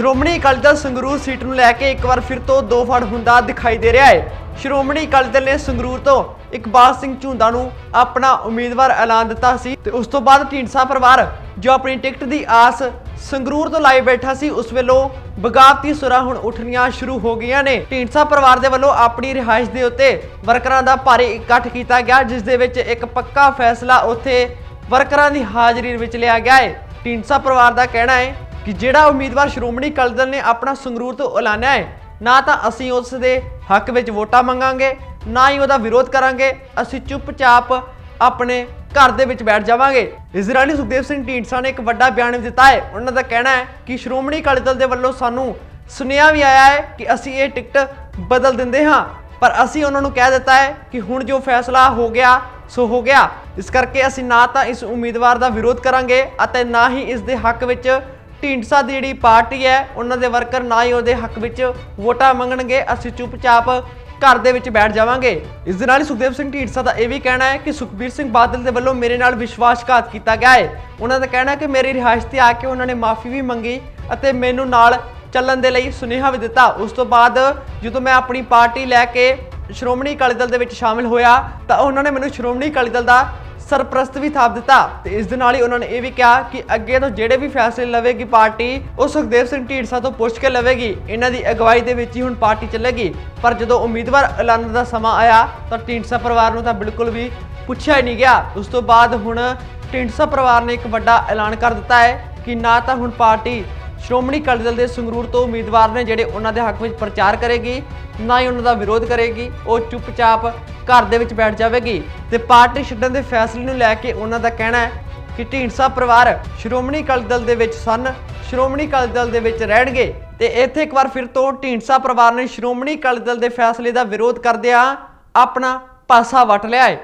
Shiromani Akali Dal Sangrur seat ਨੂੰ ਲੈ ਕੇ ਇੱਕ ਵਾਰ ਫਿਰ ਤੋਂ ਦੋ ਫੜ ਹੁੰਦਾ ਦਿਖਾਈ ਦੇ ਰਿਹਾ ਹੈ। ਸ਼੍ਰੋਮਣੀ ਅਕਾਲੀ ਦਲ ਨੇ ਸੰਗਰੂਰ ਤੋਂ ਇਕਬਾਲ ਸਿੰਘ ਝੁੰਦਾ ਨੂੰ ਆਪਣਾ ਉਮੀਦਵਾਰ ਐਲਾਨ ਦਿੱਤਾ ਸੀ ਤੇ ਉਸ ਤੋਂ ਬਾਅਦ ਢੀਂਡਸਾ ਪਰਿਵਾਰ, ਜੋ ਆਪਣੀ ਟਿਕਟ ਦੀ ਆਸ ਸੰਗਰੂਰ ਤੋਂ ਲਾਈ ਬੈਠਾ ਸੀ, ਉਸ ਵੇਲੋਂ ਬਗਾਵਤੀ ਸੁਰਾਂ ਹੁਣ ਉੱਠਣੀਆਂ ਸ਼ੁਰੂ ਹੋ ਗਈਆਂ ਨੇ। ਢੀਂਡਸਾ ਪਰਿਵਾਰ ਦੇ ਵੱਲੋਂ ਆਪਣੀ ਰਿਹਾਇਸ਼ ਦੇ ਉੱਤੇ ਵਰਕਰਾਂ ਦਾ ਭਾਰੀ ਇਕੱਠ ਕੀਤਾ ਗਿਆ, ਜਿਸ ਦੇ ਵਿੱਚ ਇੱਕ ਪੱਕਾ ਫੈਸਲਾ ਉੱਥੇ ਵਰਕਰਾਂ ਦੀ ਹਾਜ਼ਰੀ ਵਿੱਚ ਲਿਆ ਗਿਆ ਹੈ। ਢੀਂਡਸਾ ਪਰਿਵਾਰ ਦਾ ਕਹਿਣਾ ਹੈ ਕਿ ਜਿਹੜਾ ਉਮੀਦਵਾਰ ਸ਼੍ਰੋਮਣੀ ਅਕਾਲੀ ਦਲ ਨੇ ਆਪਣਾ ਸੰਗਰੂਰ ਤੋਂ ਐਲਾਨਿਆ ਹੈ, ਨਾ ਤਾਂ ਅਸੀਂ ਉਸ ਦੇ ਹੱਕ ਵਿੱਚ ਵੋਟਾਂ ਮੰਗਾਂਗੇ, ਨਾ ਹੀ ਉਹਦਾ ਵਿਰੋਧ ਕਰਾਂਗੇ, ਅਸੀਂ ਚੁੱਪਚਾਪ ਆਪਣੇ ਘਰ ਦੇ ਵਿੱਚ ਬੈਠ ਜਾਵਾਂਗੇ। ਇਜ਼ਰਾਈਲੀ ਸੁਖਦੇਵ ਸਿੰਘ ਢੀਂਡਸਾ ਨੇ ਇੱਕ ਵੱਡਾ ਬਿਆਨ ਵੀ ਦਿੱਤਾ ਹੈ। ਉਹਨਾਂ ਦਾ ਕਹਿਣਾ ਹੈ ਕਿ ਸ਼੍ਰੋਮਣੀ ਅਕਾਲੀ ਦਲ ਦੇ ਵੱਲੋਂ ਸਾਨੂੰ ਸੁਨੇਹਾ ਵੀ ਆਇਆ ਹੈ ਕਿ ਅਸੀਂ ਇਹ ਟਿਕਟ ਬਦਲ ਦਿੰਦੇ ਹਾਂ। ਪਰ ਅਸੀਂ ਉਹਨਾਂ ਨੂੰ ਕਹਿ ਦਿੱਤਾ ਹੈ ਕਿ ਹੁਣ ਜੋ ਫੈਸਲਾ ਹੋ ਗਿਆ, ਸੋ ਹੋ ਗਿਆ। ਇਸ ਕਰਕੇ ਅਸੀਂ ਨਾ ਤਾਂ ਇਸ ਉਮੀਦਵਾਰ ਦਾ ਵਿਰੋਧ ਕਰਾਂਗੇ ਅਤੇ ਨਾ ਹੀ ਇਸ ਦੇ ਹੱਕ ਵਿੱਚ ਢੀਂਡਸਾ ਦੀ ਜਿਹੜੀ ਪਾਰਟੀ ਹੈ, ਉਹਨਾਂ ਦੇ ਵਰਕਰ ਨਾ ਹੀ ਉਹਦੇ ਹੱਕ ਵਿੱਚ ਵੋਟਾਂ ਮੰਗਣਗੇ, ਅਸੀਂ ਚੁੱਪਚਾਪ ਘਰ ਦੇ ਵਿੱਚ ਬੈਠ ਜਾਵਾਂਗੇ। ਇਸ ਦੇ ਨਾਲ ਹੀ ਸੁਖਦੇਵ ਸਿੰਘ ਢੀਂਡਸਾ ਦਾ ਇਹ ਵੀ ਕਹਿਣਾ ਹੈ ਕਿ ਸੁਖਬੀਰ ਸਿੰਘ ਬਾਦਲ ਦੇ ਵੱਲੋਂ ਮੇਰੇ ਨਾਲ ਵਿਸ਼ਵਾਸਘਾਤ ਕੀਤਾ ਗਿਆ ਹੈ। ਉਹਨਾਂ ਦਾ ਕਹਿਣਾ ਹੈ ਕਿ ਮੇਰੀ ਰਿਹਾਇਸ਼ ਤੇ ਆ ਕੇ ਉਹਨਾਂ ਨੇ ਮਾਫੀ ਵੀ ਮੰਗੀ ਅਤੇ ਮੈਨੂੰ ਨਾਲ ਚੱਲਣ ਦੇ ਲਈ ਸੁਨੇਹਾ ਵੀ ਦਿੱਤਾ। ਉਸ ਤੋਂ ਬਾਅਦ ਜਦੋਂ ਮੈਂ ਆਪਣੀ ਪਾਰਟੀ ਲੈ ਕੇ ਸ਼੍ਰੋਮਣੀ ਅਕਾਲੀ ਦਲ ਦੇ ਵਿੱਚ ਸ਼ਾਮਿਲ ਹੋਇਆ, ਤਾਂ ਉਹਨਾਂ ਨੇ ਮੈਨੂੰ ਸ਼੍ਰੋਮਣੀ ਅਕਾਲੀ ਦਲ ਦਾ ਸਰਪ੍ਰਸਤ ਵੀ ਥਾਪ ਦਿੱਤਾ ਤੇ ਇਸ ਦੇ ਨਾਲ ਹੀ ਉਹਨਾਂ ਨੇ ਇਹ ਵੀ ਕਿਹਾ ਕਿ ਅੱਗੇ ਤੋਂ ਜਿਹੜੇ ਵੀ ਫੈਸਲੇ ਲਵੇਗੀ ਪਾਰਟੀ, ਉਹ ਸੁਖਦੇਵ ਸਿੰਘ ਢੀਂਡਸਾ ਤੋਂ ਪੁੱਛ ਕੇ ਲਵੇਗੀ। ਇਹਨਾਂ ਦੀ ਅਗਵਾਈ ਦੇ ਵਿੱਚ ਹੀ ਹੁਣ ਪਾਰਟੀ ਚੱਲੇਗੀ। ਪਰ ਜਦੋਂ ਉਮੀਦਵਾਰ ਐਲਾਨ ਦਾ ਸਮਾਂ ਆਇਆ, ਤਾਂ ਢੀਂਡਸਾ ਪਰਿਵਾਰ ਨੂੰ ਤਾਂ ਬਿਲਕੁਲ ਵੀ ਪੁੱਛਿਆ ਹੀ ਨਹੀਂ ਗਿਆ। ਉਸ ਤੋਂ ਬਾਅਦ ਹੁਣ ਢੀਂਡਸਾ ਪਰਿਵਾਰ ਨੇ ਇੱਕ ਵੱਡਾ ਐਲਾਨ ਕਰ ਦਿੱਤਾ ਹੈ ਕਿ ਨਾ ਤਾਂ ਹੁਣ ਪਾਰਟੀ ਸ਼੍ਰੋਮਣੀ ਅਕਾਲੀ ਦਲ ਦੇ ਸੰਗਰੂਰ ਤੋਂ ਉਮੀਦਵਾਰ ਨੇ ਜਿਹੜੇ ਉਹਨਾਂ ਦੇ ਹੱਕ ਵਿੱਚ ਪ੍ਰਚਾਰ ਕਰੇਗੀ, ਨਾ ਹੀ ਉਹਨਾਂ ਦਾ ਵਿਰੋਧ ਕਰੇਗੀ, ਉਹ ਚੁੱਪਚਾਪ ਘਰ ਦੇ ਵਿੱਚ ਬੈਠ ਜਾਵੇਗੀ ਤੇ ਪਾਰਟੀ ਛੱਡਣ ਦੇ ਫੈਸਲੇ ਨੂੰ ਲੈ ਕੇ ਉਹਨਾਂ ਦਾ ਕਹਿਣਾ ਹੈ ਕਿ ਢੀਂਡਸਾ ਪਰਿਵਾਰ ਸ਼੍ਰੋਮਣੀ ਅਕਾਲੀ ਦਲ ਦੇ ਵਿੱਚ ਸਨ, ਸ਼੍ਰੋਮਣੀ ਅਕਾਲੀ ਦਲ ਦੇ ਵਿੱਚ ਰਹਿਣਗੇ ਤੇ ਇੱਥੇ ਇੱਕ ਵਾਰ ਫਿਰ ਤੋਂ ਢੀਂਡਸਾ ਪਰਿਵਾਰ ਨੇ ਸ਼੍ਰੋਮਣੀ ਅਕਾਲੀ ਦਲ ਦੇ ਫੈਸਲੇ ਦਾ ਵਿਰੋਧ ਕਰਦਿਆਂ ਆਪਣਾ ਪਾਸਾ ਵਟ ਲਿਆ ਹੈ।